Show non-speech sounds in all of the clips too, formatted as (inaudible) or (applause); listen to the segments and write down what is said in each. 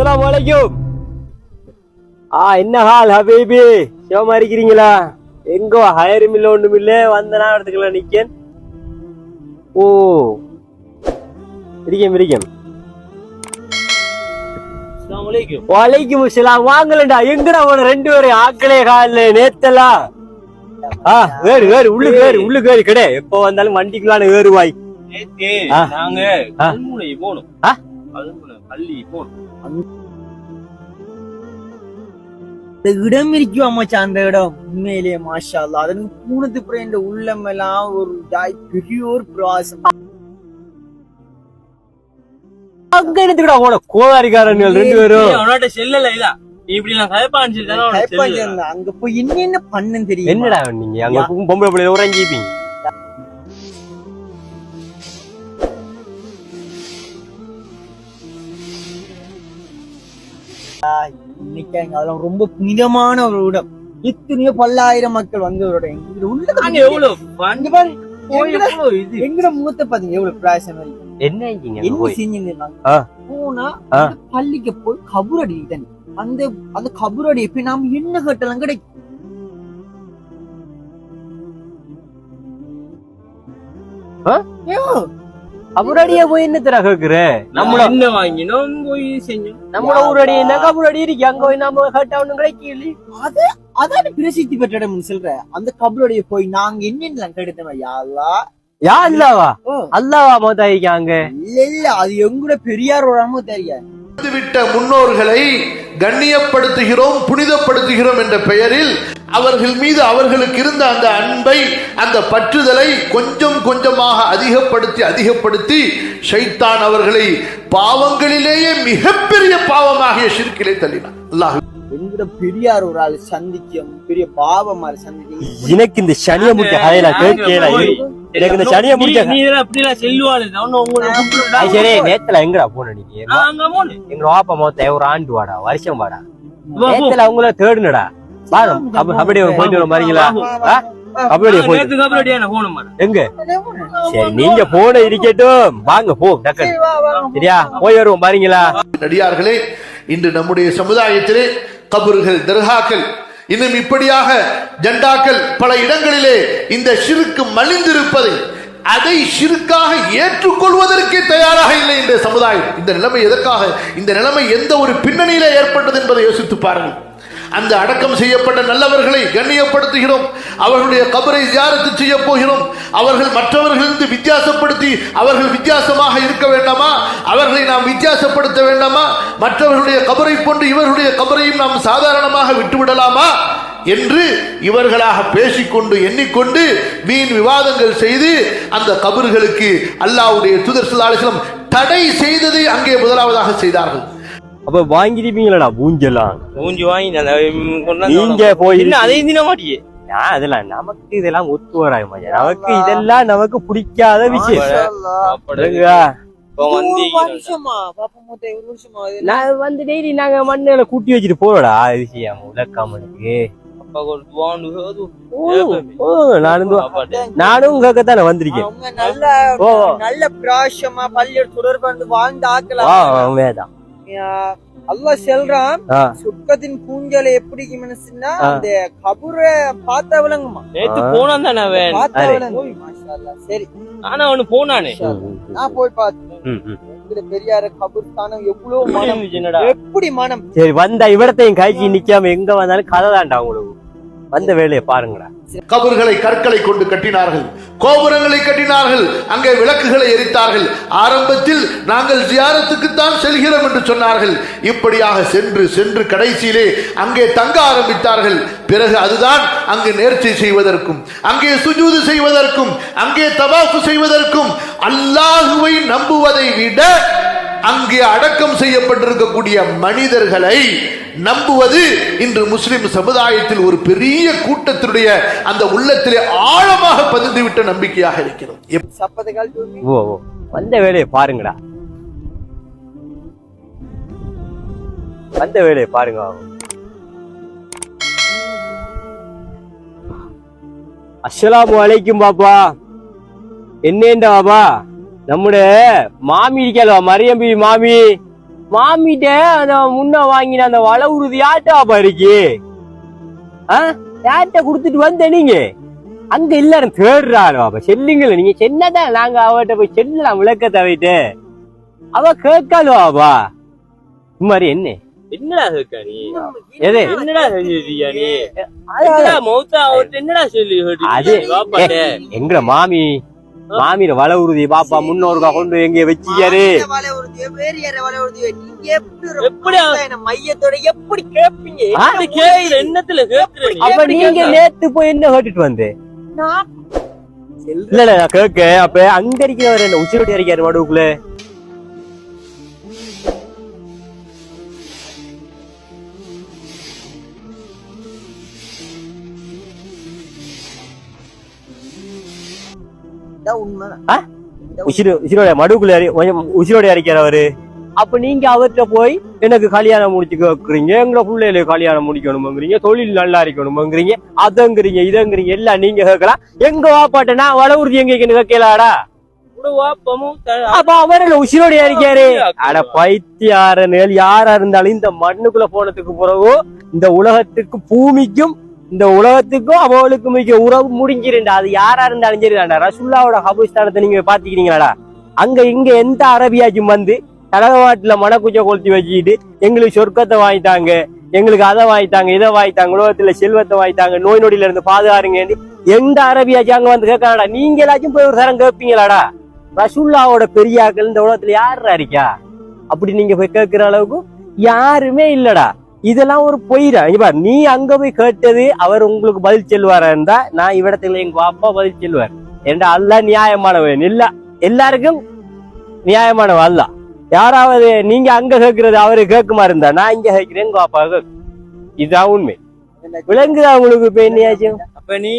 அஸ்ஸலாமு அலைக்கும். ஆ என்ன ஹால் ஹபீபி? சிவமா இருக்கிறீங்களா? எங்கோ ஹயரும் இல்ல ஒண்ணும் இல்ல. வந்த நான் இடத்துக்குள்ள நிக்கேன். ஓ. இருக்கேன் இருக்கேன் வலைக்கும் அஸ்ஸலாம். வாங்கலடா. எங்கடா போன? ரெண்டு பேரும் ஆக்களே கால நேத்தலாம் ஆ வேறு வேறு. உள்ளுக்கு வேறு உள்ளுக்கு வேறு. கிடையாது எப்போ வந்தாலும் வண்டிக்குள்ளான வேறுவாய். நேத்து ஆ. நாங்க ஆ. இந்த இடம் இருக்கும் அம்மாச்சா அந்த இடம்? உண்மையிலேயே மாஷா அல்லா அதன் பூனத்து புற இந்த உள்ளம் எல்லாம் ஒரு ஜாய் பெரிய ஒரு பிரவாசம். அங்க எடுத்துக்கடா போன கோதாரிக்காரன்கள் ரெண்டு பேரும். அவனோட செல்லல இதா. அங்க போய் என்னென்ன பண்ணுன்னு தெரியும்? என்னடா நீங்க? அங்க பொம்பளை பிள்ளைல உறங்கிப்பீங்க. இன்னைக்கு அதெல்லாம் ரொம்ப புனிதமான ஒரு இடம் இத்தனையோ பல்லாயிரம் மக்கள் வந்து ஒரு இடம் உள்ள அங்க எவ்வளவு எங்கடா- எவ்வளவு இது? எங்கட முகத்தை பாத்தீங்க? எவ்வளவு பிராசம் வரைக்கும் என்ன. போனா பள்ளிக்கு போய் கபூரடி தண்ணி அந்த அந்த கபூரடி போய் நாம என்ன கட்டலாம் கிடைக்கும். ஆ? அவரடியா போய் என்ன தர கேக்குற? நம்ம நம்மள என்ன வாங்கினோம் போய் செஞ்சோம். நம்மள ஊரடி என்ன கபடி இருக்கு? அங்க போய் நாம கட்ட ஒண்ணும் கிடைக்கல அதான் பிரசித்தி பெற்ற இடம்னு சொல்ற. அந்த கபூரடியை போய் நாங்க என்னென்ன கெடுத்தோம் யாழ்லா யா அல்லாவா. அல்லாவா மோதாயிக்காங்க இல்ல இல்ல அது எங்கூட பெரியாரோடாமோ தெரியாது. விட்ட முன்னோர்களை கண்ணியப்படுத்துகிறோம் புனிதப்படுத்துகிறோம் என்ற பெயரில் அவர்கள் மீது அவர்களுக்கு இருந்த அந்த அன்பை அந்த பற்றுதலை கொஞ்சம் கொஞ்சமாக அதிகப்படுத்தி அதிகப்படுத்தி ஷைத்தான் அவர்களை பாவங்களிலேயே மிகப்பெரிய பாவமாகிய ஷிர்கிலே தள்ளினார். அல்லாஹ் எங்கூட பெரியார் ஒரு ஆள் சந்திக்கும் பெரிய பாவம் மாதிரி சந்திக்கும். எனக்கு இந்த சனிய முடிச்ச கதையில கேட்கல போய். எனக்கு இந்த சனிய முடிச்ச நீ எல்லாம் உங்களை சரி நேத்துல எங்கடா போன நீங்க எங்க வாப்பா மொத்த ஒரு ஆண்டு வாடா வருஷம் வாடா. நேத்துல அவங்கள தேடுனடா. கபடி போயிட்டு. வர மாதிரிங்களா போனோம் பாரு. எங்க? சரி நீங்க போன இருக்கட்டும். வாங்க போ டக்குன்னு சரியா? போய் வருவோம் பாருங்களா நடிகார்களே இன்று நம்முடைய சமுதாயத்திலே கபறுகள் தர்காக்கள் இன்னும் இப்படியாக ஜெண்டாக்கள் பல இடங்களிலே இந்த சிறுக்கு மலிந்திருப்பதை அதை சிறுக்காக ஏற்றுக்கொள்வதற்கே தயாராக இல்லை இந்த சமுதாயம். இந்த நிலைமை எதற்காக? இந்த நிலைமை எந்த ஒரு பின்னணியில ஏற்பட்டது என்பதை யோசித்து பாருங்கள். அந்த அடக்கம் செய்யப்பட்ட நல்லவர்களை கண்ணியப்படுத்துகிறோம். அவர்களுடைய கபரை ஜியாரத்து செய்ய போகிறோம். அவர்கள் மற்றவர்களிருந்து வித்தியாசப்படுத்தி அவர்கள் வித்தியாசமாக இருக்க வேண்டாமா? அவர்களை நாம் வித்தியாசப்படுத்த வேண்டாமா? மற்றவர்களுடைய கபரை போன்று இவர்களுடைய கபரையும் நாம் சாதாரணமாக விட்டுவிடலாமா? என்று இவர்களாக பேசிக்கொண்டு எண்ணிக்கொண்டு வீண் விவாதங்கள் செய்து அந்த கபர்களுக்கு அல்லாஹ்வுடைய தூதர் வஸல்லம் தடை செய்ததை அங்கே முதலாவதாக செய்தார்கள். அப்ப வாங்கிருப்பீங்களா பூஞ்செல்லாம் ஊஞ்சி வாங்கி நீங்க போய் அதையும் தின மாட்டியே நான் அதெல்லாம் நமக்கு இதெல்லாம் ஒத்து வராது மச்சான். நமக்கு இதெல்லாம் நமக்கு பிடிக்காத விஷயம். நான் வந்து டெய்லி நாங்க மண்ணில கூட்டி வச்சுட்டு போறோடா விஷயம் உலக்காமனுக்கு அப்பா ஒரு வாண்டு அது ஓ நானும் தோ- அப்பாட்ட. நானும் உங்க தானே வந்திருக்கேன் நல்ல ஓ நல்ல தொடர்பு வாழ்ந்து ஆக்கலாம். வேதான் அல்லாஹ் சொல்றான் ஆ. சொர்க்கத்தின் பூஞ்சலை எப்படி மனசுன்னா. அந்த கபுர பார்த்தா விளங்குமா நேத்து. போனான் தானே அவன் பார்த்தா. விளங்கும் மாஷா அல்லாஹ். சரி ஆனா அவனு போனானே. நான் போய் பார்த்தேன் பெரியார கபுர்ஸ்தானம் எவ்வளவு மனம் (laughs) எப்படி மனம் சரி வந்த இவரத்தையும் கைக்கு நிக்காம எங்க வந்தாலும் கதை தான்டா உங்களுக்கு வந்த வேலையை பாருங்கடா. கபர்களை கற்களை கொண்டு கட்டினார்கள். கோபுரங்களை கட்டினார்கள். அங்கே விளக்குகளை எரித்தார்கள். ஆரம்பத்தில் நாங்கள் ஜியாரத்துக்குத்தான் செல்கிறோம் என்று சொன்னார்கள். இப்படியாக சென்று சென்று கடைசியிலே அங்கே தங்க ஆரம்பித்தார்கள். பிறகு அதுதான் அங்கு நேர்ச்சி செய்வதற்கும் அங்கே சுஜூது செய்வதற்கும் அங்கே தவாஃபு செய்வதற்கும் அல்லாஹுவை நம்புவதை விட அங்கே அடக்கம் செய்யப்பட்டிருக்கக்கூடிய மனிதர்களை நம்புவது இன்று முஸ்லிம் சமுதாயத்தில் ஒரு பெரிய கூட்டத்தினுடைய அந்த உள்ளத்திலே ஆழமாக பதிந்துவிட்ட நம்பிக்கையாக இருக்கிறது ஓ ஓ. வந்த வேலையை பாருங்கடா. வந்த வேலையை பாருங்க. அஸ்ஸலாமு அலைக்கும் பாப்பா. என்னேண்டா பாபா? நம்முடைய மாமி இருக்கல்வா மரியம்பி மாமி. மாமிட்ட அந்த முன்ன வாங்கின அந்த வள உறுதி ஆட்டா பாருக்கு ஆ? யார்கிட்ட கொடுத்துட்டு வந்த நீங்க? அங்க எல்லாரும் தேடுறாளோ அப்ப? செல்லுங்கள நீங்க சென்னதான் நாங்க அவட்ட போய் செல்லலாம் விளக்க தவிட்டு அவ கேட்காளோ அவா இது மாதிரி என்ன? என்னடா கேட்க நீ? எது? என்னடா செஞ்சிருக்கியா நீ? என்னடா மௌத்தா? அவர்ட்ட என்னடா சொல்லி அது வாப்பாட்ட. எங்கட மாமி மாமியில வள உறுதி பாப்பா முன்னோருக்கா கொண்டு எங்க வச்சிக்காரு மாநில வலை உறுதியோ, வேறு யார வலை உறுதியோ, நீங்க எப்படி ஒரு எப்படி அவ- மனுஷன மையத்தோட எப்படி கேட்பீங்க? ஆ? அப்படி கேக்குற என்னத்துல கேக்குற நீ அப்ப நீங்க நேத்து போய் என்ன கேட்டுட்டு வந்து? இல்ல இல்ல நான் அப்ப அங்க இருக்கிறவர் என்ன உச்சிரோட்டி அடிக்காரு மடுவுக்குள்ள உசிரு உசிரோட கொஞ்சம் அடிக்கிறவரு அப்ப நீங்க அவர்கிட்ட போய் எனக்கு கல்யாணம் முடிச்சு கேக்குறீங்க எங்களை பிள்ளைகளை கல்யாணம் முடிக்கணும்ங்கிறீங்க தொழில் நல்லா இருக்கணும்ங்கிறீங்க அதங்கிறீங்க இதங்கிறீங்க எல்லாம் நீங்க கேட்கலாம் எங்க வாப்பாட்ட நான் வள உறுதி எங்க கேட்கலாடா? அப்ப அவர்ல உசிரோட அடிக்காரு அட பைத்தியாரன் யாரா இருந்தாலும் இந்த மண்ணுக்குள்ள போனதுக்கு பிறகு இந்த உலகத்துக்கு பூமிக்கும் இந்த உலகத்துக்கும் அவளுக்கும் மிக உறவு முடிஞ்சிருண்டா. அது யாரா இருந்தாலும் சரிதான்டா ரசுல்லாவோட ஹபுஸ்தானத்தை நீங்க பாத்துக்கிறீங்களாடா அங்க இங்க எந்த அரபியாச்சும் வந்து தலகவாட்டுல மனக்குச்ச கொளுத்தி வச்சுக்கிட்டு எங்களுக்கு சொர்க்கத்தை வாங்கிட்டாங்க எங்களுக்கு அதை வாங்கிட்டாங்க இதை வாங்கிட்டாங்க உலகத்துல செல்வத்தை வாங்கிட்டாங்க நோய் நொடியில இருந்து பாதுகாருங்க எந்த அரபியாச்சும் அங்க வந்து கேட்கலாடா நீங்க எல்லாச்சும் போய் ஒரு தரம் கேட்பீங்களாடா. ரசுல்லாவோட பெரியாக்கள் இந்த உலகத்துல யாரா இருக்கா? அப்படி நீங்க போய் கேட்கிற அளவுக்கு யாருமே இல்லடா. இதெல்லாம் ஒரு பொய்டா இங்க பாரு நீ அங்க போய் கேட்டது அவர் உங்களுக்கு பதில் இருந்தா நான் இவ்விடத்துல எங்க அப்பா பதில் சொல்லுவார். ஏன்டா அல்ல நியாயமானவன். இல்ல எல்லாருக்கும் நியாயமானவன் அல்ல. யாராவது நீங்க அங்க கேட்கறது அவரு கேட்குமா இருந்தா நான் இங்க கேட்கிறேன் எங்க அப்பா கேட்கும் இதுதான் உண்மை. விளங்குதா உங்களுக்கு இப்ப என்னையாச்சும்? அப்ப நீ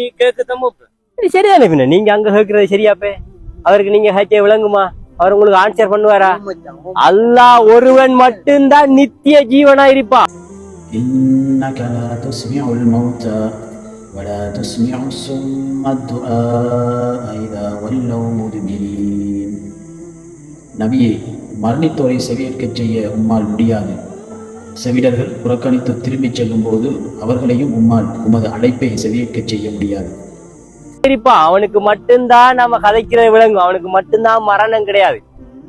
போப்ப சரி, சரிதானே பின்ன. நீங்க அங்க கேட்கறது சரியாப்பே அவருக்கு நீங்க ஹேச்சே விளங்குமா? அவர் உங்களுக்கு ஆன்சர் பண்ணுவாரா? அல்லாஹ் ஒருவன் மட்டும்தான் நித்திய ஜீவனா இருப்பான். إنك لا تسمع الموتى ولا تسمع الصم الدعاء إذا ولوا مدبرين நபியே மரணித்தோரை செவியேற்கச் செய்ய உம்மால் முடியாது செவிடர்கள் புறக்கணித்து திரும்பிச் செல்லும்போது அவர்களையும் உம்மால் உமது அழைப்பை செவியேற்கச் செய்ய முடியாது இருப்பான் அவனுக்கு மட்டும்தான் நம்ம கதைக்கிறது விளங்கும் அவனுக்கு மட்டும்தான் மரணம் கிடையாது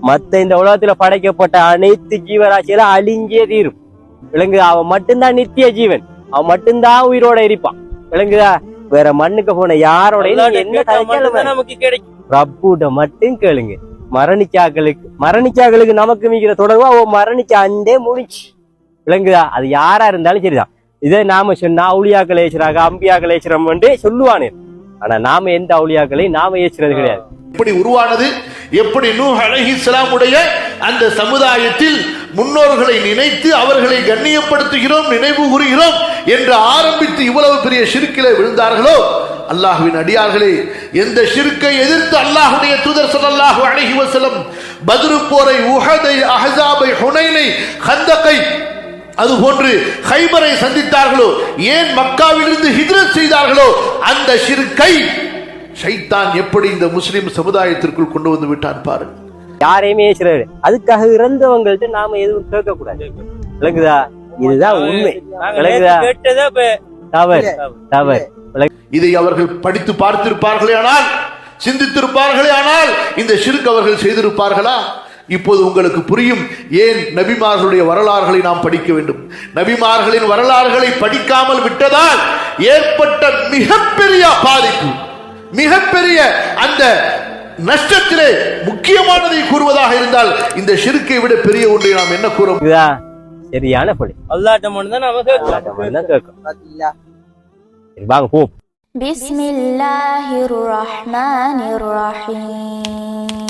மத்த இந்த உலகத்துல படைக்கப்பட்ட அனைத்து ஜீவராசிகளும் அழிஞ்சே தீரும் விளங்குதா அவன் மட்டும்தான் நித்திய ஜீவன். அவன் மட்டும்தான் உயிரோட இருப்பான். விளங்குதா வேற மண்ணுக்கு போன மட்டும்தான் நமக்கு கிடைக்கும். ரப்பூட்ட மட்டும் கேளுங்க. மரணிச்சாக்களுக்கு மரணிச்சாக்களுக்கு நமக்கு மிகிற தொடர்பு அவ மரணிச்ச அண்டே முடிச்சு விளங்குதா அது யாரா இருந்தாலும் சரிதான். இதை நாம சொன்னா அவுளியாக்கள் ஏசுறாங்க அம்பியாக்கள் ஏசுறோம் சொல்லுவானே. ஆனா நாம எந்த அவுளியாக்களையும் நாம ஏசுறது கிடையாது. எப்படி உருவானது? எப்படி நூ அலைஹிஸ்ஸலாமுடைய அந்த சமுதாயத்தில் முன்னோர்களை நினைத்து அவர்களை கண்ணியப்படுத்துகிறோம் நினைவு கூறுகிறோம் என்று ஆரம்பித்து இவ்வளவு பெரிய ஷிருக்கிலே விழுந்தார்களோ? அல்லாஹுவின் அடியார்களே எந்த சிறுக்கை எதிர்த்து அல்லாஹுடைய தூதர் ஸல்லல்லாஹு அழகி வசலம் பதிரு போரை உஹதை அஹஸாபை ஹுனைனை கந்தகை அதுபோன்று ஹைபரை சந்தித்தார்களோ? ஏன் மக்காவிலிருந்து ஹிஜ்ரத் செய்தார்களோ? அந்த சிறுக்கை ஷைத்தான் எப்படி இந்த முஸ்லிம் சமுதாயத்திற்குள் கொண்டு வந்து விட்டான் பாருங்கள் யாரையுமே ஏசுறாரு அதுக்காக இறந்தவங்கள்ட்ட நாம எதுவும் கேட்க கூடாது விளங்குதா? இதுதான் உண்மை. விளங்குதா? தவறு. தவறு. இதை அவர்கள் படித்து பார்த்திருப்பார்களே ஆனால் சிந்தித்திருப்பார்களே ஆனால் இந்த ஷிர்க் அவர்கள் செய்திருப்பார்களா? இப்போது உங்களுக்கு புரியும் ஏன் நபிமார்களுடைய வரலாறுகளை நாம் படிக்க வேண்டும். நபிமார்களின் வரலாறுகளை படிக்காமல் விட்டதால் ஏற்பட்ட மிகப்பெரிய பாதிப்பு. மிகப்பெரிய அந்த நஷ்டத்திலே முக்கியமானதை கூறுவதாக இருந்தால் இந்த ஷிருக்கை விட பெரிய ஒன்றை நாம் என்ன கூற முடியும்? இதுதான் சரியான பழி அல்லாட்ட மட்டும் தான் நம்ம கேட்கலாம் தான் கேட்கும் பாத்தீங்களா சரி, வாங்க போ بسم الله الرحمن الرحيم